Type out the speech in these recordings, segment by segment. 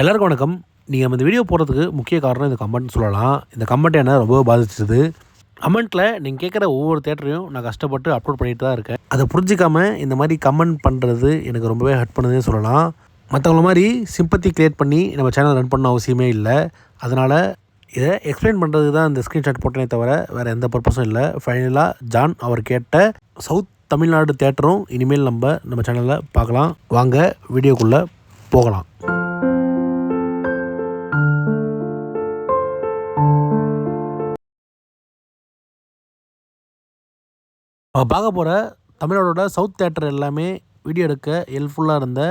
எல்லாருக்கும் வணக்கம். நீங்கள் இந்த வீடியோ போடுறதுக்கு முக்கிய காரணம் இந்த கமெண்ட் சொல்லலாம். இந்த கமெண்ட் என்ன ரொம்ப பாதிச்சது. கமெண்ட்டில் நீங்கள் கேட்குற ஒவ்வொரு தேட்டரையும் நான் கஷ்டப்பட்டு அப்லோட் பண்ணிட்டு தான் இருக்கேன். அதை புரிஞ்சிக்காமல் இந்த மாதிரி கமெண்ட் பண்ணுறது எனக்கு ரொம்பவே ஹர்ட் பண்ணுதுன்னு சொல்லலாம். மற்றவங்கள மாதிரி சிம்பத்தி கிரியேட் பண்ணி நம்ம சேனல் ரன் பண்ண அவசியமே இல்லை. அதனால் இதை எக்ஸ்பிளைன் பண்ணுறது தான் இந்த ஸ்க்ரீன்ஷாட் போட்டனே தவிர வேறு எந்த பர்பஸும் இல்லை. ஃபைனலாக ஜான் அவர் கேட்ட சவுத் தமிழ்நாடு தேட்டரும் இனிமேல் நம்ம நம்ம சேனலில் பார்க்கலாம். வாங்க வீடியோக்குள்ளே போகலாம். நம்ம பார்க்க போகிற தமிழோட சவுத் தேட்டர் எல்லாமே வீடியோ எடுக்க ஹெல்ப்ஃபுல்லாக இருந்த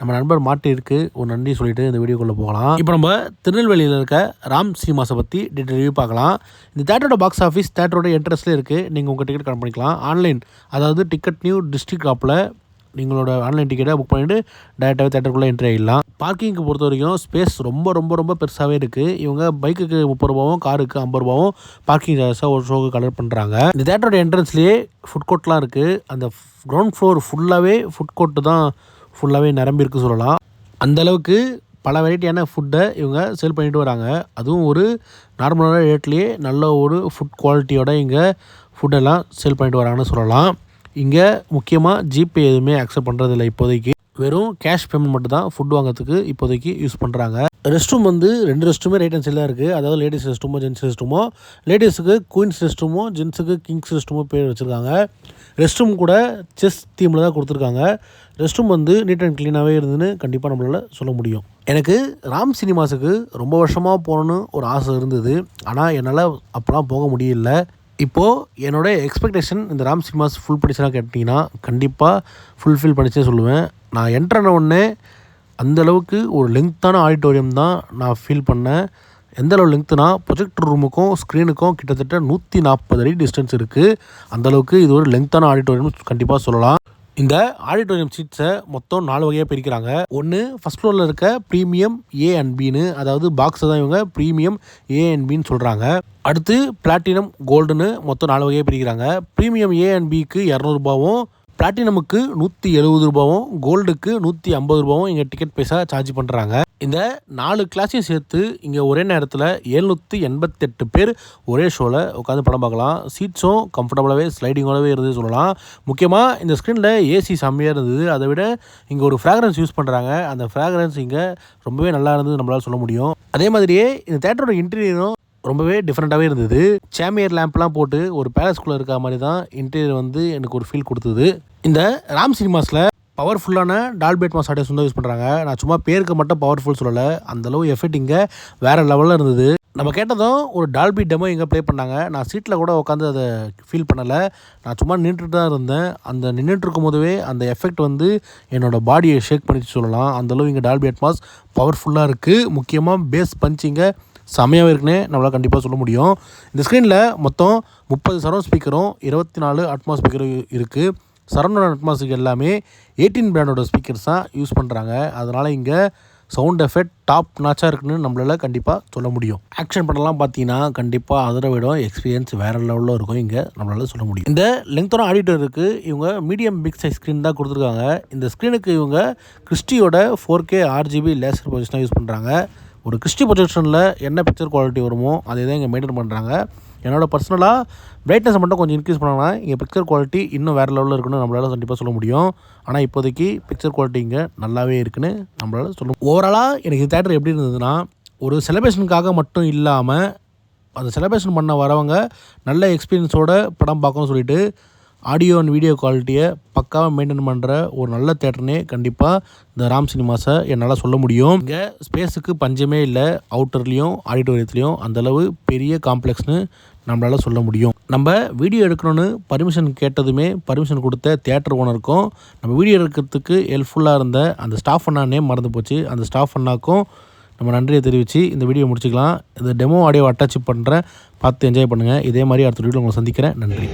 நம்ம நண்பர் மாட்டிற்கு ஒரு நன்றி சொல்லிட்டு இந்த வீடியோக்குள்ளே போகலாம். இப்போ நம்ம திருநெல்வேலியில் இருக்க ராம் சினிமாஸை பற்றி டீட்டெயில் ரிவ்யூ பார்க்கலாம். இந்த தேட்டரோட பாக்ஸ் ஆஃபீஸ் தேட்டரோட இன்ட்ரெஸ்ட்லேயே இருக்குது நீங்கள் உங்கள் டிக்கெட் கட் பண்ணிக்கலாம். ஆன்லைன் அதாவது டிக்கெட் நியூ டிஸ்ட்ரிக்ட் ஆப்பில் நீங்களோட ஆன்லைன் டிக்கெட்டை புக் பண்ணிவிட்டு டேரெக்டாகவே தேட்டருக்குள்ளே என்ட்ரி ஆகிடலாம் பார்க்கிங்க்கு பொறுத்த வரைக்கும் ஸ்பேஸ் ரொம்ப ரொம்ப ரொம்ப பெருசாகவே இருக்குது இவங்க பைக்குக்கு முப்பது ரூபாவும் காருக்கு ஐம்பது ரூபாவும் பார்க்கிங் சார்ஜாக ஒரு ஷோக்கு கலர் பண்ணுறாங்க இந்த தேட்டரோட என்ட்ரன்ஸ்லேயே ஃபுட் கோர்ட்லாம் இருக்குது அந்த கிரவுண்ட் ஃப்ளோர் ஃபுல்லாகவே ஃபுட் கோர்ட்டு தான் ஃபுல்லாகவே நிரம்பியிருக்கு சொல்லலாம். அந்த அளவுக்கு பல வெரைட்டியான ஃபுட்டை இவங்க சேல் பண்ணிட்டு வராங்க. அதுவும் ஒரு நார்மலான ரேட்லேயே நல்ல ஒரு ஃபுட் குவாலிட்டியோட இங்கே ஃபுட்டெல்லாம் சேல் பண்ணிட்டு வராங்கன்னு சொல்லலாம். இங்கே முக்கியமாக ஜிபே எதுவுமே அக்செப்ட் பண்ணுறதில்ல இப்போதைக்கு. வெறும் கேஷ் பேமெண்ட் மட்டும் தான் ஃபுட் வாங்குறதுக்கு இப்போதைக்கு யூஸ் பண்ணுறாங்க ரெஸ்ட் ரூம் வந்து ரெண்டு ரெஸ்ட் ரூமே ரைட் அண்ட் சைடில் இருக்குது அதாவது லேடிஸ் ரெஸ்ட் ரூமோ ஜென்ஸ் ரெஸ்ட் ரூமோ லேடிஸுக்கு குயின்ஸ் ரெஸ்ட் ரூமோ ஜென்ஸுக்கு கிங்ஸ் ரெஸ்ட் ரூமோ பேர் வச்சுருக்காங்க. ரெஸ்ட் ரூம் கூட செஸ் தீமில் தான் கொடுத்துருக்காங்க. ரெஸ்ட் ரூம் வந்து நீட் அண்ட் க்ளீனாகவே இருந்துன்னு கண்டிப்பாக நம்மளால் சொல்ல முடியும். எனக்கு ராம் சினிமாஸுக்கு ரொம்ப வருஷமாக போகணுன்னு ஒரு ஆசை இருந்தது. ஆனால் என்னால் அப்போலாம் போக முடியல. இப்போது என்னோட எக்ஸ்பெக்டேஷன் இந்த ராம் சினிமாஸ் ஃபுல் பண்ணிச்சுனா கேட்டிங்கன்னா கண்டிப்பாக ஃபுல்ஃபில் பண்ணிச்சே சொல்லுவேன். நான் என்ட்ரான உடனே அந்தளவுக்கு ஒரு லெங்க்த்தான ஆடிட்டோரியம் தான் நான் ஃபீல் பண்ணேன். எந்த அளவு லெங்க்த்துனா ப்ரொஜெக்டர் ரூமுக்கும் ஸ்க்ரீனுக்கும் கிட்டத்தட்ட நூற்றி நாற்பது அடி டிஸ்டன்ஸ் இருக்குது அந்தளவுக்கு இது ஒரு லெங்க்த்தான ஆடிட்டோரியம் கண்டிப்பாக சொல்லலாம். இந்த ஆடிட்டோரியம் சீட்ஸை மொத்தம் நாலு வகையாக பிரிக்கிறாங்க. ஒன்று ஃபஸ்ட் ஃப்ளோரில் இருக்க ப்ரீமியம் ஏ அண்ட் பின்னு அதாவது பாக்ஸை தான் இவங்க ப்ரீமியம் ஏ அண்ட் பின்னு சொல்கிறாங்க அடுத்து பிளாட்டினம் கோல்டுன்னு மொத்தம் நாலு வகையாக பிரிக்கிறாங்க. ப்ரீமியம் ஏ அண்ட் பிக்கு இரநூறுபாவும் பிளாட்டினமுக்கு நூற்றி எழுபது ரூபாவும் கோல்டுக்கு நூற்றி ஐம்பது ரூபாவும் இங்கே டிக்கெட் பைசா சார்ஜ் பண்ணுறாங்க இந்த நாலு கிளாஸையும் சேர்த்து இங்கே ஒரே நேரத்தில் எழுநூற்றி எண்பத்தெட்டு பேர் ஒரே ஷோவில் உட்காந்து படம் பார்க்கலாம். சீட்ஸும் கம்ஃபர்டபுளாகவே ஸ்லைடிங்கோடவே இருந்தது சொல்லலாம். முக்கியமாக இந்த ஸ்க்ரீனில் ஏசி செம்மையாக இருந்தது. அதை விட இங்கே ஒரு ஃப்ராக்ரன்ஸ் யூஸ் பண்ணுறாங்க அந்த ஃப்ராக்ரன்ஸ் இங்கே ரொம்பவே நல்லா இருந்தது நம்மளால் சொல்ல முடியும். அதே மாதிரியே இந்த தேட்டரோட இன்டீரியரும் ரொம்பவே டிஃப்ரெண்ட்டாகவே இருந்தது. சேமியர் லேம்ப்லாம் போட்டு ஒரு பேலஸ்குள்ளே இருக்க மாதிரி தான் இன்டீரியர் வந்து எனக்கு ஒரு ஃபீல் கொடுத்தது. இந்த ராம் சினிமாஸில் பவர்ஃபுல்லான டால்பேட் மாஸ் ஆடியோஸ் வந்து யூஸ் பண்ணுறாங்க நான் சும்மா பேருக்கு மட்டும் பவர்ஃபுல் சொல்லலை. அந்தளவு எஃபெக்ட் இங்கே வேறு லெவலில் இருந்தது. நம்ம கேட்டதும் ஒரு டால்பி டெமோ இங்கே ப்ளே பண்ணாங்க. நான் சீட்டில் கூட உட்காந்து அதை ஃபீல் பண்ணலை. நான் சும்மா நின்றுட்டு தான் இருந்தேன். அந்த நின்றுட்டு இருக்கும் போதவே அந்த எஃபெக்ட் வந்து என்னோடய பாடியை ஷேக் பண்ணிட்டு சொல்லலாம். அந்தளவு இங்கே டால்பி அட்மாஸ் பவர்ஃபுல்லாக இருக்குது முக்கியமாக பேஸ் பஞ்சிங்க இங்கே செமையாகவே இருக்குன்னு நம்மளால் கண்டிப்பாக சொல்ல முடியும். இந்த ஸ்க்ரீனில் மொத்தம் முப்பது சரௌண்ட் ஸ்பீக்கரும் இருபத்தி நாலு அட்மா ஸ்பீக்கரும் இருக்குது சரௌண்ட் அட்மாஸுக்கு எல்லாமே எயிட்டீன் பிராண்டோட ஸ்பீக்கர்ஸ் தான் யூஸ் பண்ணுறாங்க அதனால் இங்கே சவுண்ட் எஃபெக்ட் டாப் நாச்சாக இருக்குன்னு நம்மளால் கண்டிப்பாக சொல்ல முடியும். ஆக்ஷன் படம்லாம் பார்த்தீங்கன்னா கண்டிப்பாக அதரை விட எக்ஸ்பீரியன்ஸ் வேறு லெவலில் இருக்கும். இங்கே நம்மளால் சொல்ல முடியும். இந்த லெங்க்தான ஆடிட்டருக்கு இவங்க மீடியம் பிக் சைஸ் ஸ்க்ரீன் தான் கொடுத்துருக்காங்க. இந்த ஸ்க்ரீனுக்கு இவங்க கிறிஸ்டியோட ஃபோர் கே ஆர்ஜிபி லேசர் பொசிஷனாக யூஸ் பண்ணுறாங்க ஒரு கிறிஸ்டி ப்ரொஜெக்ஷனில் என்ன பிக்சர் குவாலிட்டி வருமோ அதை தான் இங்கே மெயின்டைன் பண்ணுறாங்க என்னோடய பர்சனலாக பிரைட்னஸ் மட்டும் கொஞ்சம் இன்க்ரீஸ் பண்ணாங்கன்னா இங்கே பிக்சர் குவாலிட்டி இன்னும் வேறு லெவலில் இருக்குன்னு நம்மளால் கண்டிப்பாக சொல்ல முடியும். ஆனால் இப்போதைக்கு பிக்சர் குவாலிட்டி இங்கே நல்லாவே இருக்குன்னு நம்மளால் சொல்ல ஓவராலாக எனக்கு தேட்டர் எப்படி இருந்ததுன்னா ஒரு செலிப்ரேஷனுக்காக மட்டும் இல்லாமல் அந்த செலிப்ரேஷன் பண்ண வரவங்க நல்ல எக்ஸ்பீரியன்ஸோட படம் பார்க்கணும்னு சொல்லிட்டு ஆடியோ அண்ட் வீடியோ குவாலிட்டியை பக்காவாக மெயின்டைன் பண்ணுற ஒரு நல்ல தேட்டர்னே கண்டிப்பாக இந்த ராம் சினிமாஸை என்னால் சொல்ல முடியும். இங்கே ஸ்பேஸுக்கு பஞ்சமே இல்லை. அவுட்டர்லேயும் ஆடிட்டோரியத்துலேயும் அந்தளவு பெரிய காம்ப்ளெக்ஸ்னு நம்மளால் சொல்ல முடியும். நம்ம வீடியோ எடுக்கணும்னு பர்மிஷன் கேட்டதுமே பர்மிஷன் கொடுத்த தேட்டர் ஓனருக்கும் நம்ம வீடியோ எடுக்கிறதுக்கு ஹெல்ப்ஃபுல்லாக இருந்த அந்த ஸ்டாஃப் அண்ணானே மறந்து போச்சு. அந்த ஸ்டாஃப் அண்ணாக்கும் நம்ம நன்றியை தெரிவித்து இந்த வீடியோ முடிச்சுக்கலாம். இந்த டெமோ ஆடியோ அட்டாச் பண்ணுறேன் பார்த்து என்ஜாய் பண்ணுங்கள் இதே மாதிரி அடுத்த வீடியோ உங்களை சந்திக்கிறேன். நன்றி.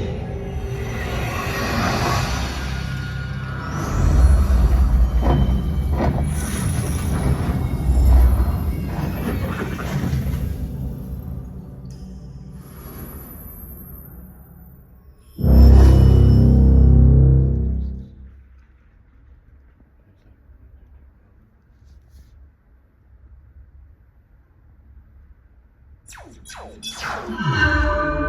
Thank you.